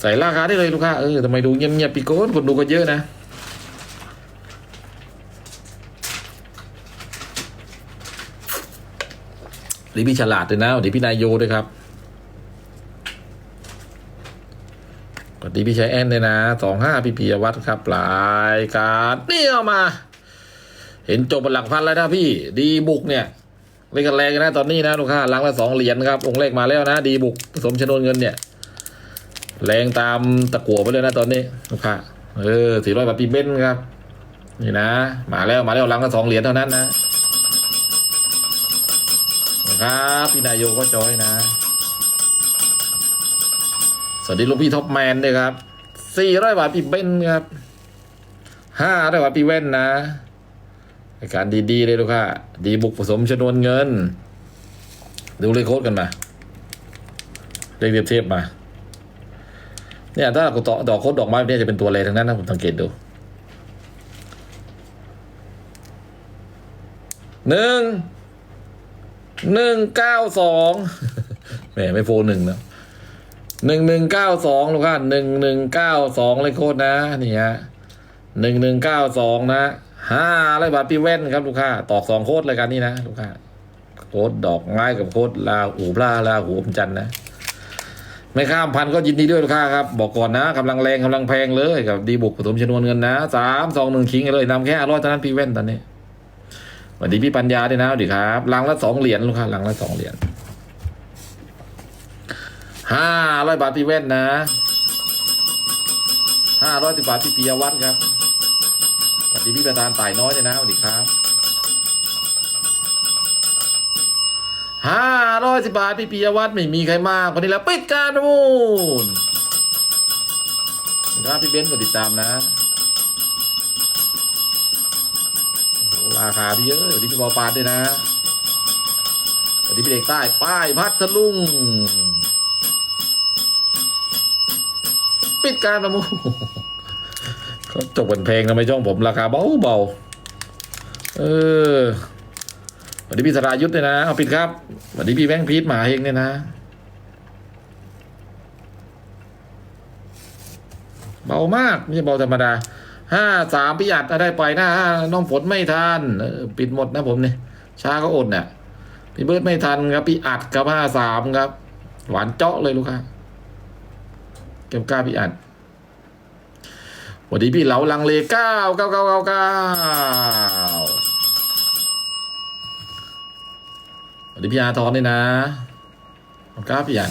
ใส่ราคาได้เลยลูกค้าเออทำไมดูเงียบๆปีโก้คนดูก็เยอะนะหรือพี่ฉลาดด้วยนะดีพี่นายโยด้วยครับสวัสดีพี่ชายแอนเลยนะสองห้าพี่ปียวัฒน์ครับรายการนี่เอามา เห็นจบเป็นหลักพันแล้วนะพี่ ดีบุกเนี่ยเล่นกันแรงนะตอนนี้นะลูกค้าหลังละสองเหรียญครับองค์เลขมาแล้วนะ ดีบุกผสมชนวนเงินเนี่ย แรงตามตะกั่วไปเลยนะตอนนี้ลูกค้าเออสี่ร้อยบาทปีเบ้นครับ นี่นะ มาแล้วมาแล้วหลังละสองเหรียญเท่านั้นนะครับพี่นายโยก็จอยนะ สวัสดีลูกพี่ท็อปแมนด้วยครับสี่ร้อยบาทพี่เบ้นครับห้าร้อยบาทพี่เว้นนะรายการดีๆเลยลูกค้าดีบุกผสมชนวนเงิน ดูเลขโค้ดกันมา เลขเทียบเทียบมา เนี่ยถ้าเราต่อดอกโค้ดดอกไม้เนี่ยจะเป็นตัวอะไรทั้งนั้นนะผมสังเกตดูหนึ่งหนึ่งเก้าสองแหมไม่โฟหนึ่งนะหนึ่งหนึ่งเก้าสองลูกค้าหนึ่งหนึ่งเก้าสองเลยโคตรนะนี่ฮะหนึ่งหนึ่งเก้าสองนะห้าร้อยบาทพี่แว่นครับลูกค้าตอกสองโคตรรายการนี้นะลูกค้าโคตรดอกไม้กับโคตรลาหูปลาลาหูอมจันนะ ไม่ข้ามพันก็ยินดีด้วยลูกค้าครับ บอกก่อนนะกำลังแรงกำลังแพงเลยกับดีบุกผสมชนวนเงินนะสามสองหนึ่งคิงเลยนำแค่ร้อยเท่านั้นพี่แว่นตอนนี้สวัสดีพี่ปัญญาด้วยนะสวัสดีครับลังละสองเหรียญลูกค้าลังละสองเหรียญห้าร้อยบาทพี่เว้นนะห้าร้อยสิบบาทพี่ปิยวัฒน์ครับสวัสดีพี่ประธานต่ายน้อยด้วยนะสวัสดีครับ ห้าร้อยสิบบาทพี่ปิยวัฒน์ไม่มีใครมากคนนี้แล้วปิดการประมูลครับพี่เบนซ์กดติดตามนะโหราคาพี่เยอะสวัสดีพี่บอปาดด้วยนะสวัสดีพี่เด็กใต้ป้ายพัทลุง ปิดการประมูลเขาจบกันเพลงทำไมช่องผมราคาเบาเบาเออ วัสดีพี่สรายุทธ์ด้วยนะ เอาปิดครับสวัสดีพี่แบงค์พีทหมาเฮงเนี่ยนะ เบามากไม่ใช่เบาธรรมดาห้าสามพี่อัดได้ไปนะน้องฝนไม่ทันปิดหมดนะผมเนี่ยช้าก็อดเนี่ยพี่เบิร์ดไม่ทันครับพี่อัดกับห้าสามครับ หวานเจาะเลยลูกค้าเก็บกล้าพี่อัดสวัสดีพี่เหลาลังเลเก้าเก้าเก้าเก้าเก้า สวัสดีพี่อาทอนด้วยนะขอบคุณครับพี่อา